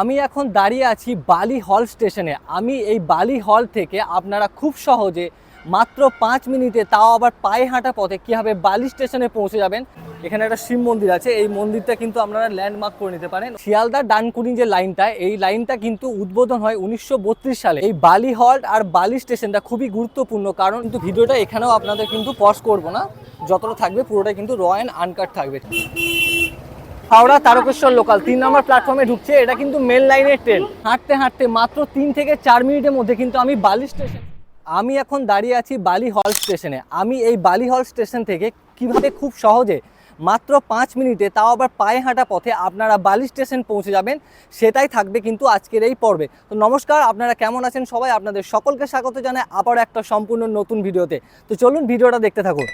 আমি এখন দাঁড়িয়ে আছি বালি হল স্টেশনে। আমি এই বালি হল থেকে আপনারা খুব সহজে মাত্র পাঁচ মিনিটে তাও আবার পায়ে হাঁটা পথে কীভাবে বালি স্টেশনে পৌঁছে যাবেন, এখানে একটা শিব মন্দির আছে, এই মন্দিরটা কিন্তু আপনারা ল্যান্ডমার্ক করে নিতে পারেন। শিয়ালদা ডানকুনি যে লাইনটা, এই লাইনটা কিন্তু উদ্বোধন হয় উনিশশো বত্রিশ সালে। এই বালি হল্ট আর বালি স্টেশনটা খুবই গুরুত্বপূর্ণ কারণ কিন্তু ভিডিওটা এখানেও আপনাদের কিন্তু পজ করব না। যতটা থাকবে পুরোটা কিন্তু র অ্যান্ড আনকাট থাকবে। হাওড়া তারকেশ্বর লোকাল তিন নম্বর প্ল্যাটফর্মে ঢুকছে, এটা কিন্তু মেন লাইনের ট্রেন হাঁটতে হাঁটতে মাত্র তিন থেকে চার মিনিটের মধ্যে কিন্তু আমি বালি স্টেশন আমি এখন দাঁড়িয়ে আছি বালি হল স্টেশনে আমি এই বালি হল স্টেশন থেকে কীভাবে খুব সহজে মাত্র পাঁচ মিনিটে তাও আবার পায়ে হাঁটা পথে আপনারা বালি স্টেশন পৌঁছে যাবেন, সেটাই থাকবে কিন্তু আজকের এই পর্বে। তো নমস্কার, আপনারা কেমন আছেন সবাই? আপনাদের সকলকে স্বাগত জানায় আবার একটা সম্পূর্ণ নতুন ভিডিওতে। তো চলুন ভিডিওটা দেখতে থাকুন।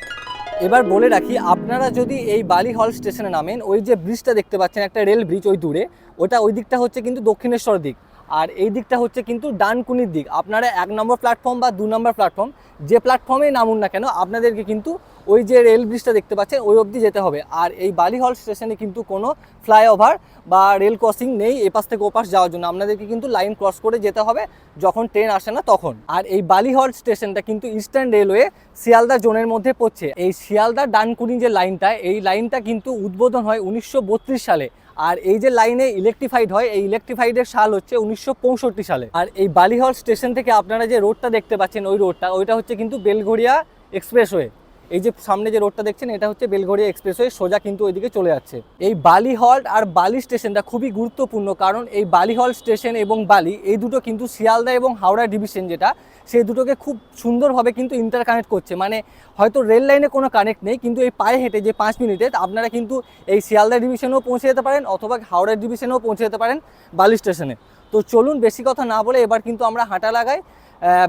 এবার বলে রাখি, আপনারা যদি এই বালি হল স্টেশনে নামেন, ওই যে ব্রিজটা দেখতে পাচ্ছেন, একটা রেল ব্রিজ ওই দূরে, ওটা ওই দিকটা হচ্ছে কিন্তু দক্ষিণেশ্বর দিক। আর এই দিকটা হচ্ছে কিন্তু ডানকুনির দিক। আপনারা এক নম্বর প্ল্যাটফর্ম বা দু নম্বর প্ল্যাটফর্ম যে প্ল্যাটফর্মেই নামুন না কেন, আপনাদেরকে কিন্তু ওই যে রেল ব্রিজটা দেখতে পাচ্ছেন, ওই অবধি যেতে হবে। আর এই বালি হল স্টেশনে কিন্তু কোনো ফ্লাইওভার বা রেল ক্রসিং নেই এপাশ থেকে ওপাশ যাওয়ার জন্য। আপনাদেরকে কিন্তু লাইন ক্রস করে যেতে হবে, যখন ট্রেন আসে না তখন। আর এই বালি হল স্টেশনটা কিন্তু ইস্টার্ন রেলওয়ে শিয়ালদা জোনের মধ্যে পড়ছে। এই শিয়ালদা ডানকুনি যে লাইনটা এই লাইনটা কিন্তু উদ্বোধন হয় উনিশশো বত্রিশ সালে। আর এই যে লাইনে ইলেকট্রিফাইড হয়, এই ইলেকট্রিফাইডের সাল হচ্ছে উনিশশো পঁয়ষট্টি সালে। আর এই বালিহল স্টেশন থেকে আপনারা যে রোডটা দেখতে পাচ্ছেন, ওই রোডটা ওইটা হচ্ছে কিন্তু বেলঘড়িয়া এক্সপ্রেসওয়ে এই যে সামনে যে রোডটা দেখছেন, এটা হচ্ছে বেলঘড়িয়া এক্সপ্রেসওয়ে, সোজা কিন্তু ওইদিকে চলে যাচ্ছে। এই বালি হল্ট আর বালি স্টেশনটা খুবই গুরুত্বপূর্ণ, কারণ এই বালি হল স্টেশন এবং বালি, এই দুটো কিন্তু শিয়ালদা এবং হাওড়া ডিভিশন যেটা, সেই দুটোকে খুব সুন্দরভাবে কিন্তু ইন্টার কানেক্ট করছে। মানে হয়তো রেল লাইনে কোনো কানেক্ট নেই, কিন্তু এই পায়ে হেঁটে যে পাঁচ মিনিটে আপনারা কিন্তু এই শিয়ালদা ডিভিশনেও পৌঁছে যেতে পারেন, অথবা হাওড়া ডিভিশনেও পৌঁছে যেতে পারেন বালি স্টেশনে। তো চলুন বেশি কথা না বলে এবার কিন্তু আমরা হাঁটা লাগাই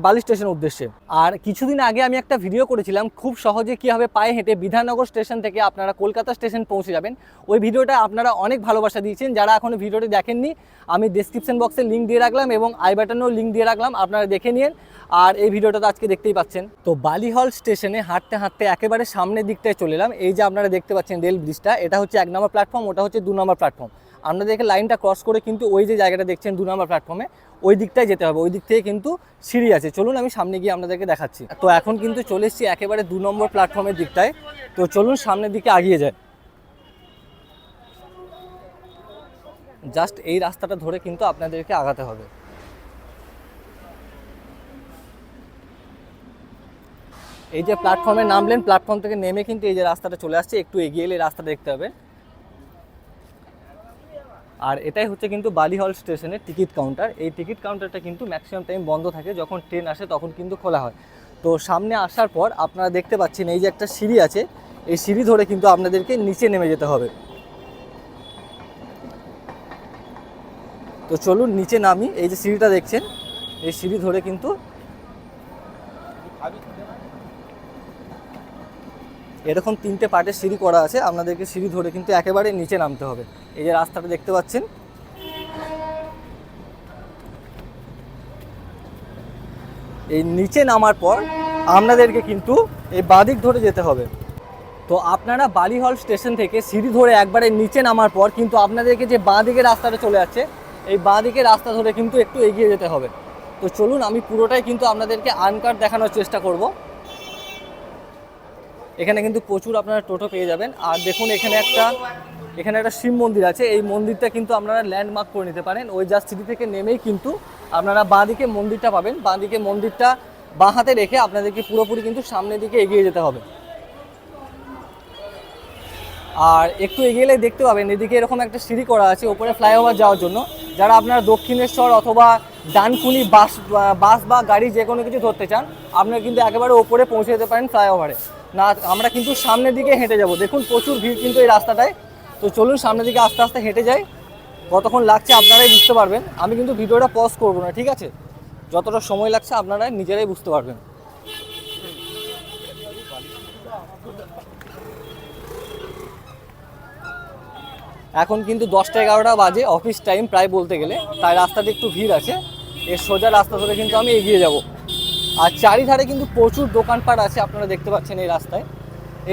বালি স্টেশন উদ্দেশ্যে। আর কিছুদিন আগে আমি একটা ভিডিও করেছিলাম, খুব সহজে কীভাবে পায়ে হেঁটে বিধাননগর স্টেশন থেকে আপনারা কলকাতা স্টেশন পৌঁছে যাবেন। ওই ভিডিওটা আপনারা অনেক ভালোবাসা দিয়েছেন, যারা এখনও ভিডিওটি দেখেননি, আমি ডেসক্রিপশন বক্সে লিঙ্ক দিয়ে রাখলাম এবং আই বাটনেও লিঙ্ক দিয়ে রাখলাম, আপনারা দেখে নিন। আর এই ভিডিওটা তো আজকে দেখতেই পাচ্ছেন। তো বালিহল স্টেশনে হাঁটতে হাঁটতে একেবারে সামনের দিকটায় চলে এলাম, এই যে আপনারা দেখতে পাচ্ছেন রেল ব্রিজটা এটা হচ্ছে এক নম্বর প্ল্যাটফর্ম ওটা হচ্ছে দু নম্বর প্ল্যাটফর্ম আপনাদেরকে লাইনটা ক্রস করে কিন্তু ওই যে জায়গাটা দেখছেন দু নম্বর প্ল্যাটফর্মে ওই দিকটায় যেতে হবে, ওই দিক থেকে কিন্তু সিঁড়ি আছে। চলুন আমি সামনে গিয়ে আপনাদেরকে দেখাচ্ছি। তো এখন কিন্তু চলে এসেছি একেবারে দু নম্বর প্ল্যাটফর্মের দিকটায়। তো চলুন সামনের দিকে আগিয়ে যায় জাস্ট এই রাস্তাটা ধরে কিন্তু আপনাদেরকে আগাতে হবে। এই যে প্ল্যাটফর্মে নামলেন প্ল্যাটফর্ম থেকে নেমে কিন্তু এই যে রাস্তাটা চলে আসছে, একটু এগিয়ে এলে রাস্তাটা দেখতে হবে। আর এটাই হচ্ছে কিন্তু বালিহল স্টেশনের টিকিট কাউন্টার। এই টিকিট কাউন্টারটা কিন্তু ম্যাক্সিমাম টাইম বন্ধ থাকে, যখন ট্রেন আসে তখন কিন্তু খোলা হয়। তো সামনে আসার পর আপনারা দেখতে পাচ্ছেন এই যে একটা সিঁড়ি আছে, এই সিঁড়ি ধরে কিন্তু আপনাদেরকে নিচে নেমে যেতে হবে। তো চলুন নিচে নামি, এই যে সিঁড়িটা দেখছেন, এই সিঁড়ি ধরে কিন্তু এরকম তিনটে পার্টের সিঁড়ি করা আছে, আপনাদেরকে সিঁড়ি ধরে কিন্তু একেবারে নিচে নামতে হবে। এই যে রাস্তাটা দেখতে পাচ্ছেন। এই নিচে নামার পর আপনাদেরকে কিন্তু এই বাদিক ধরে যেতে হবে। তো আপনারা বালিহল স্টেশন থেকে সিঁড়ি ধরে একবারে নিচে নামার পর কিন্তু আপনাদেরকে যে বাঁ দিকে রাস্তাটা চলে যাচ্ছে, এই বাঁ দিকে রাস্তা ধরে কিন্তু একটু এগিয়ে যেতে হবে। তো চলুন, আমি পুরোটাই কিন্তু আপনাদেরকে আনকাট দেখানোর চেষ্টা করব। এখানে কিন্তু প্রচুর আপনারা টোটো পেয়ে যাবেন। আর দেখুন, এখানে একটা এখানে একটা শিব মন্দির আছে। এই মন্দিরটা কিন্তু আপনারা ল্যান্ডমার্ক করে নিতে পারেন। ওই জাস্ট সিটি থেকে নেমেই কিন্তু আপনারা বাঁ দিকে মন্দিরটা পাবেন। বাঁ দিকে মন্দিরটা বাঁ হাতে রেখে আপনাদেরকে পুরোপুরি কিন্তু সামনের দিকে এগিয়ে যেতে হবে। আর একটু এগিয়ে দেখতে পাবেন, এদিকে এরকম একটা সিঁড়ি করা আছে ওপরে ফ্লাইওভার যাওয়ার জন্য। যারা আপনারা দক্ষিণেশ্বর অথবা ডানকুনি বাস বাস বা গাড়ি যে কোনো কিছু ধরতে চান, আপনারা কিন্তু একেবারে ওপরে পৌঁছে যেতে পারেন ফ্লাইওভারে না, আমরা কিন্তু সামনের দিকে হেঁটে যাব। দেখুন, প্রচুর ভিড় কিন্তু এই রাস্তাটায়। তো চলুন, সামনের দিকে আস্তে আস্তে হেঁটে যাই। কতক্ষণ লাগছে আপনারাই বুঝতে পারবেন। আমি কিন্তু ভিডিওটা পজ করব না, ঠিক আছে? যতটা সময় লাগছে আপনারা নিজেরাই বুঝতে পারবেন। এখন কিন্তু দশটা এগারোটা বাজে অফিস টাইম প্রায় বলতে গেলে। তাই রাস্তাতে একটু ভিড় আছে। এর সোজা রাস্তা ধরে কিন্তু আমি এগিয়ে যাব। আর চারিধারে কিন্তু প্রচুর দোকানপাট আছে, আপনারা দেখতে পাচ্ছেন এই রাস্তায়।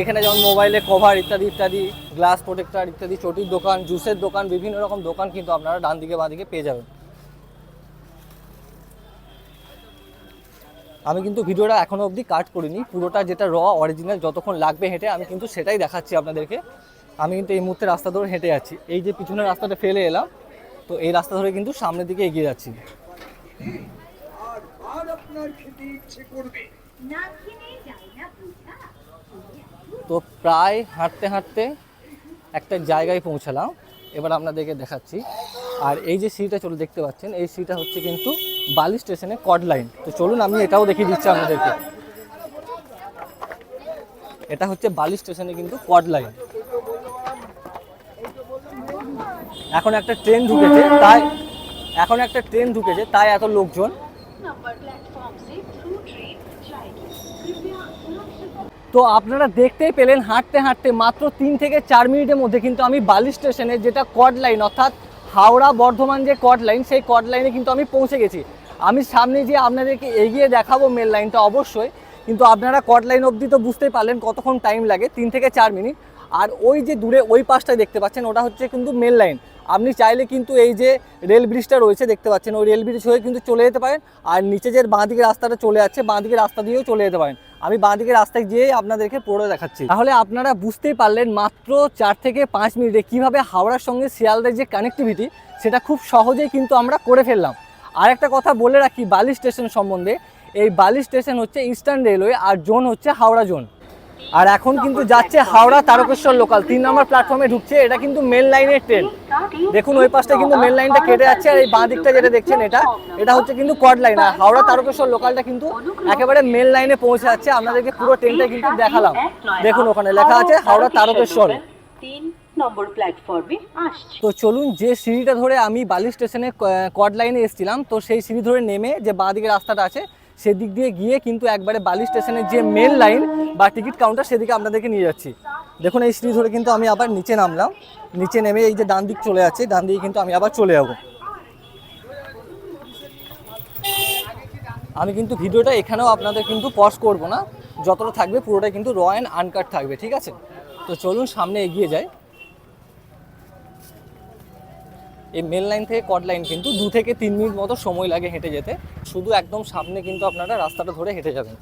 এখানে যেমন মোবাইলে কভার ইত্যাদি ইত্যাদি, গ্লাস প্রোটেক্টর ইত্যাদি, চটির দোকান, জুসের দোকান, বিভিন্ন রকম দোকান কিন্তু আপনারা ডান দিকে, বাঁ দিকে পেয়ে যাবেন। আমি কিন্তু ভিডিওটা এখনও অবধি কাট করিনি, পুরোটা যেটা র, অরিজিনাল যতক্ষণ লাগবে হেঁটে, আমি কিন্তু সেটাই দেখাচ্ছি আপনাদেরকে। আমি কিন্তু এই মুহূর্তে রাস্তা ধরে হেঁটে যাচ্ছি। এই যে পিছনের রাস্তাটা ফেলে এলাম, তো এই রাস্তা ধরে কিন্তু সামনের দিকে এগিয়ে যাচ্ছি। আপনার খেতে ইচ্ছে করবে। না খেলে যায় না বুঝা তো প্রায় হাঁটতে হাঁটতে একটা জায়গায় পৌঁছালাম। এবার আপনাদেরকে দেখাচ্ছি। আর এই যে সিঁড়িটা চলে দেখতে পাচ্ছেন এই সিঁড়িটা হচ্ছে কিন্তু বালি স্টেশনে কড লাইন। তো চলুন আমি এটাও দেখিয়ে দিচ্ছি আপনাদেরকে। এটা হচ্ছে বালি স্টেশনে কিন্তু কড লাইন। এখন একটা ট্রেন ঢুকেছে তাই এখন একটা ট্রেন ঢুকেছে তাই এত লোকজন তো আপনারা দেখতেই পেলেন, হাঁটতে হাঁটতে মাত্র তিন থেকে চার মিনিটের মধ্যে কিন্তু আমি বালি স্টেশনে যেটা কড লাইন অর্থাৎ হাওড়া বর্ধমান যে কড লাইন সেই কড লাইনে কিন্তু আমি পৌঁছে গেছি। আমি সামনে যে আপনাদেরকে এগিয়ে দেখাবো মেল লাইনটা অবশ্যই, কিন্তু আপনারা কড লাইন অবধি তো বুঝতেই পারলেন কতক্ষণ টাইম লাগে, তিন থেকে চার মিনিট। আর ওই যে দূরে ওই পাশটায় দেখতে পাচ্ছেন, ওটা হচ্ছে কিন্তু মেল লাইন আপনি চাইলে কিন্তু এই যে রেল ব্রিজটা রয়েছে, দেখতে পাচ্ছেন, ওই রেল ব্রিজ হয়ে কিন্তু চলে যেতে পারেন। আর নিচে যে বাঁ দিকে রাস্তাটা চলে যাচ্ছে বাঁ দিকে রাস্তা দিয়েও চলে যেতে পারেন। আমি বাঁ দিকে রাস্তায় গিয়ে আপনাদেরকে পড়ে দেখাচ্ছি। তাহলে আপনারা বুঝতেই পারলেন মাত্র চার থেকে পাঁচ মিনিটে কীভাবে হাওড়ার সঙ্গে শিয়ালদার যে কানেক্টিভিটি সেটা খুব সহজেই কিন্তু আমরা করে ফেললাম। আর একটা কথা বলে রাখি বালি স্টেশন সম্বন্ধে, এই বালি স্টেশন হচ্ছে ইস্টার্ন রেলওয়ে আর জোন হচ্ছে হাওড়া জোন আর এখন কিন্তু যাচ্ছে হাওড়া তারকেশ্বর লোকাল তিন নম্বর প্ল্যাটফর্মে ঢুকছে এটা কিন্তু মেন লাইনের ট্রেন দেখুন ওই পাশটা কিন্তু মেন লাইনটা কেটে যাচ্ছে আর এই বাঁ দিকটা যেটা দেখছেন এটা এটা হচ্ছে কিন্তু কড লাইন আর হাওড়া তারকেশ্বর লোকালটা কিন্তু একেবারে মেন লাইনে পৌঁছে যাচ্ছে। আপনাদেরকে পুরো ট্রেনটা কিন্তু দেখালাম। দেখুন ওখানে লেখা আছে হাওড়া তারকেশ্বর। তিন নম্বর প্ল্যাটফর্মে আসছে। তো চলুন যে সিঁড়িটা ধরে আমি বালি স্টেশনে কড লাইনে এসেছিলাম তো সেই সিঁড়ি ধরে নেমে যে বাঁ দিকে রাস্তাটা আছে সেদিক দিয়ে গিয়ে কিন্তু একবারে বালি স্টেশনের যে মেন লাইন বা টিকিট কাউন্টার সেদিকে আপনাদেরকে নিয়ে যাচ্ছি। দেখুন, এই সিঁড়ি ধরে কিন্তু আমি আবার নিচে নামলাম। নিচে নেমে এই যে ডান দিক চলে যাচ্ছে, ডান দিকে কিন্তু আমি আবার চলে যাব। আমি কিন্তু ভিডিওটা এখানেও আপনাদের কিন্তু পজ করব না। যতটা থাকবে পুরোটাই কিন্তু র অ্যান্ড আনকাট থাকবে, ঠিক আছে? তো চলুন সামনে এগিয়ে যাই। এই মেন লাইন থেকে কট লাইন কিন্তু দু থেকে তিন মিনিট মতো সময় লাগে হেঁটে যেতে। শুধু একদম সামনে কিন্তু আপনারা রাস্তাটা ধরে হেঁটে যাবেন।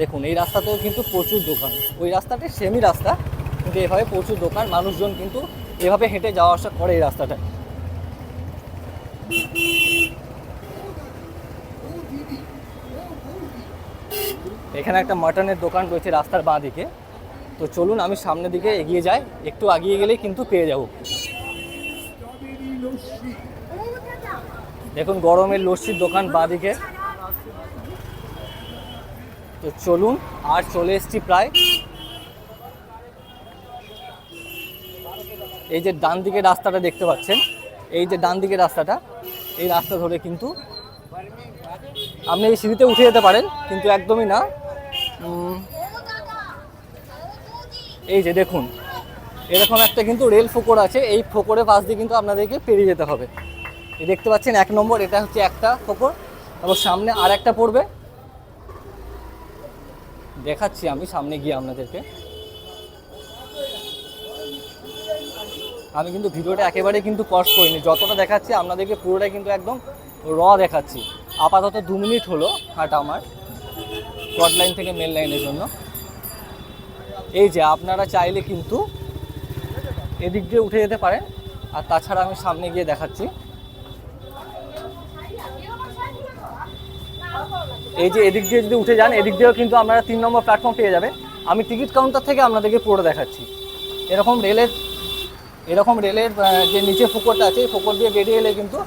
দেখুন, এই রাস্তাতেও কিন্তু প্রচুর দোকান। ওই রাস্তাটা সেমি রাস্তা, কিন্তু এভাবে প্রচুর দোকান। মানুষজন কিন্তু এভাবে হেঁটে যাওয়া আসা করে এই রাস্তাটা। এখানে একটা মাটনের দোকান রয়েছে রাস্তার বাঁ দিকে। তো চলুন, আমি সামনের দিকে এগিয়ে যাই। একটু এগিয়ে গেলেই কিন্তু পেয়ে যাব। দেখুন, গরমের লস্যির দোকান বাঁ দিকে তো চলুন, আর চলে এসেছি প্রায়। এই যে ডান দিকে রাস্তাটা দেখতে পাচ্ছেন, এই যে ডান দিকে রাস্তাটা, এই রাস্তা ধরে কিন্তু আপনি এই সিঁড়িতে উঠে যেতে পারেন, কিন্তু একদমই না। এই যে দেখুন, এরকম একটা কিন্তু রেল ফোকর আছে, এই ফোকরের পাশ দিয়ে কিন্তু আপনাদেরকে পেরিয়ে যেতে হবে। এই দেখতে পাচ্ছেন এক নম্বর, এটা হচ্ছে একটা ফোকর, তারপর সামনে আর একটা পড়বে। দেখাচ্ছি আমি সামনে গিয়ে আপনাদেরকে। আমি কিন্তু ভিডিওটা একেবারে কিন্তু কষ্ট করিনি, যতটা দেখাচ্ছি আপনাদেরকে পুরোটাই কিন্তু একদম র দেখাচ্ছি। আপাতত দু মিনিট হলো হাঁটা আমার কট লাইন থেকে মেন লাইনের জন্য। এই যে আপনারা চাইলে কিন্তু এদিক দিয়ে উঠে যেতে পারেন। আর তাছাড়া আমি সামনে গিয়ে দেখাচ্ছি। এই যে এদিক দিয়ে যদি উঠে যান, এদিক দিয়েও কিন্তু আপনারা তিন নম্বর প্ল্যাটফর্ম পেয়ে যাবেন। আমি টিকিট কাউন্টার থেকে আপনাদেরকে পুরো দেখাচ্ছি। এরকম রেলের এরকম রেলের যে নিচে ফুকরটা আছে, এই ফুকর দিয়ে বেরিয়ে এলে কিন্তু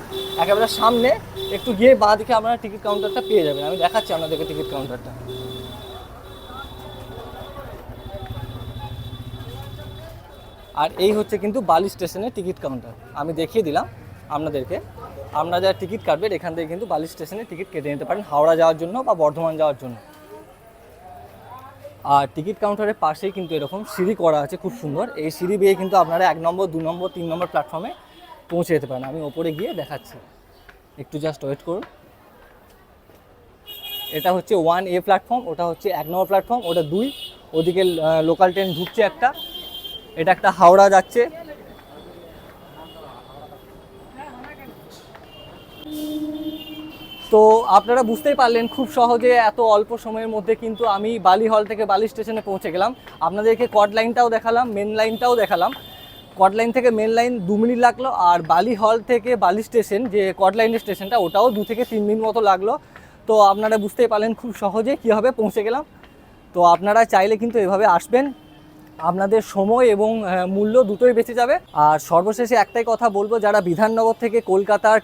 একেবারে সামনে একটু গিয়ে বাঁ দিকে আপনারা টিকিট কাউন্টারটা পেয়ে যাবেন। আমি দেখাচ্ছি আপনাদেরকে টিকিট কাউন্টারটা আর এই হচ্ছে কিন্তু বালি স্টেশনের টিকিট কাউন্টার। আমি দেখিয়ে দিলাম আপনাদেরকে। আপনারা যারা টিকিট কাটবেন এখান থেকে কিন্তু বালি স্টেশনে টিকিট কেটে নিতে পারেন হাওড়া যাওয়ার জন্য বা বর্ধমান যাওয়ার জন্য। আর টিকিট কাউন্টারের পাশেই কিন্তু এরকম সিঁড়ি করা আছে, খুব সুন্দর। এই সিঁড়ি বেয়ে কিন্তু আপনারা এক নম্বর, দু নম্বর, তিন নম্বর প্ল্যাটফর্মে পৌঁছে যেতে পারেন। আমি ওপরে গিয়ে দেখাচ্ছি। একটু জাস্ট ওয়েট করুন। এটা হচ্ছে ওয়ান এ প্ল্যাটফর্ম, ওটা হচ্ছে এক নম্বর প্ল্যাটফর্ম, ওটা দুই। ওদিকে লোকাল ট্রেন ঢুকছে একটা। এটা একটা হাওড়া যাচ্ছে। তো আপনারা বুঝতেই পারলেন খুব সহজে এত অল্প সময়ের মধ্যে কিন্তু আমি বালি হল থেকে বালি স্টেশনে পৌঁছে গেলাম। আপনাদেরকে কড লাইনটাও দেখালাম মেন লাইনটাও দেখালাম। কড লাইন থেকে মেন লাইন দু মিনিট লাগল আর বালি হল থেকে বালি স্টেশন যে কড লাইনের স্টেশনটা, ওটাও দু থেকে তিন মিনিট মতো লাগল। তো আপনারা বুঝতেই পারলেন খুব সহজে কীভাবে পৌঁছে গেলাম। তো আপনারা চাইলে কিন্তু এভাবে আসবেন। আপনাদের সময় এবং মূল্য দুটোই বেঁচে যাবে। আর সর্বশেষে একটাই কথা বলব, যারা বিধাননগর থেকে কলকাতার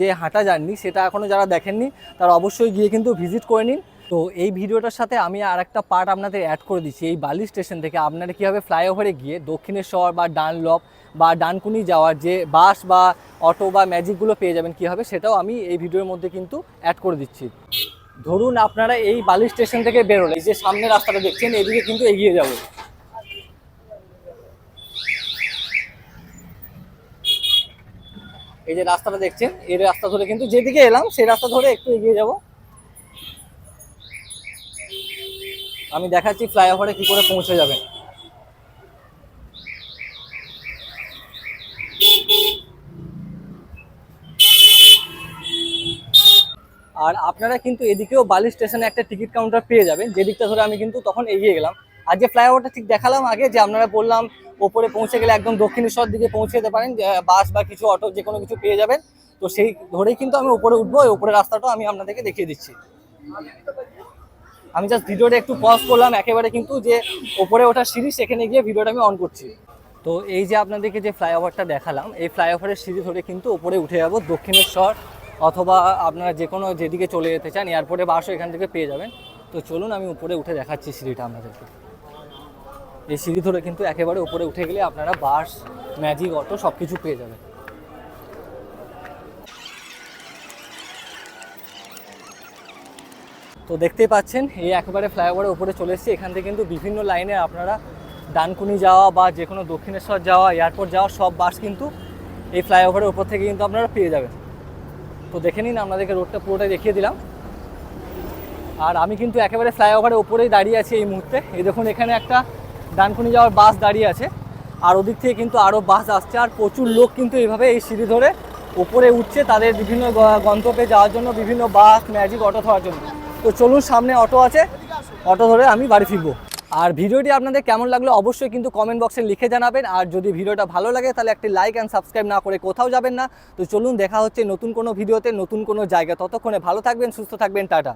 যে হাঁটা জার্নি, সেটা এখনও যারা দেখেননি, তারা অবশ্যই গিয়ে কিন্তু ভিজিট করে নিন। তো এই ভিডিওটার সাথে আমি আর একটা পার্ট আপনাদের অ্যাড করে দিচ্ছি। এই বালি স্টেশন থেকে আপনারা কীভাবে ফ্লাইওভারে গিয়ে দক্ষিণেশ্বর বা ডানলপ বা ডানকুনি যাওয়ার যে বাস বা অটো বা ম্যাজিকগুলো পেয়ে যাবেন কীভাবে, সেটাও আমি এই ভিডিওর মধ্যে কিন্তু অ্যাড করে দিচ্ছি। ধরুন আপনারা এই বালি স্টেশন থেকে বেরোলে যে সামনে রাস্তাটা দেখছেন, এদিকে কিন্তু এগিয়ে যাব এই যে রাস্তাটা দেখছেন, এই রাস্তা ধরে কিন্তু যেদিকে এলাম, সেই রাস্তা ধরে একটু এগিয়ে যাব। আমি দেখাচ্ছি ফ্লাইওভারে কি করে পৌঁছে যাবেন। আর আপনারা কিন্তু এদিকেও বালি স্টেশনে একটা টিকিট কাউন্টার পেয়ে যাবেন যে দিকটা ধরে আমি কিন্তু তখন এগিয়ে গেলাম। আর যে ফ্লাইওভারটা ঠিক দেখালাম আগে, যে আপনারা বললাম ওপরে পৌঁছে গেলে একদম দক্ষিণেশ্বর দিকে পৌঁছে যেতে পারেন বাস বা কিছু অটো যে কোনো কিছু পেয়ে যাবেন। তো সেই ধরেই কিন্তু আমি উপরে উঠবো ওই উপরে রাস্তাটাও আমি আপনাদেরকে দেখিয়ে দিচ্ছি। আমি জাস্ট ভিডিওটা একটু পজ করলাম, একেবারে কিন্তু যে ওপরে ওঠার সিঁড়ি, সেখানে গিয়ে ভিডিওটা আমি অন করছি। তো এই যে আপনাদেরকে যে ফ্লাইওভারটা দেখালাম, এই ফ্লাইওভারের সিঁড়ি ধরে কিন্তু ওপরে উঠে যাব, দক্ষিণেশ্বর অথবা আপনারা যে কোনো যেদিকে চলে যেতে চান, এয়ারপোর্টে বাসও এখান থেকে পেয়ে যাবেন। তো চলুন, আমি উপরে উঠে দেখাচ্ছি সিঁড়িটা আপনাদেরকে। এই সিঁড়ি ধরে কিন্তু একেবারে উপরে উঠে গেলে আপনারা বাস ম্যাজিক অটো সব কিছু পেয়ে যাবেন। তো দেখতেই পাচ্ছেন, এই একেবারে ফ্লাইওভারের উপরে চলে এসেছি। এখান থেকে কিন্তু বিভিন্ন লাইনে আপনারা ডানকুনি যাওয়া বা যে কোনো দক্ষিণেশ্বর যাওয়া এয়ারপোর্ট যাওয়া, সব বাস কিন্তু এই ফ্লাইওভারের উপর থেকে কিন্তু আপনারা পেয়ে যাবেন। তো দেখে নিন, আপনাদেরকে রোডটা পুরোটাই দেখিয়ে দিলাম। আর আমি কিন্তু একেবারে ফ্লাইওভারের ওপরেই দাঁড়িয়ে আছি এই মুহূর্তে। এই দেখুন, এখানে একটা ডানকুনি যাওয়ার বাস দাঁড়িয়ে আছে। আর ওদিক থেকে কিন্তু আরও বাস আসছে। আর প্রচুর লোক কিন্তু এইভাবে এই সিঁড়ি ধরে ওপরে উঠছে তাদের বিভিন্ন গন্তব্যে যাওয়ার জন্য, বিভিন্ন বাস ম্যাজিক অটো ধরার জন্য। তো চলুন, সামনে অটো আছে। অটো ধরে আমি বাড়ি ফিরবো। আর ভিডিওটি আপনাদের কেমন লাগল অবশ্যই কিন্তু কমেন্ট বক্সে লিখে জানাবেন। আর যদি ভিডিওটা ভালো লাগে, তাহলে একটি লাইক অ্যান্ড সাবস্ক্রাইব না করে কোথাও যাবেন না। তো চলুন, দেখা হচ্ছে নতুন কোনো ভিডিওতে, নতুন কোনো জায়গা ততক্ষণে ভালো থাকবেন, সুস্থ থাকবেন, টাটা।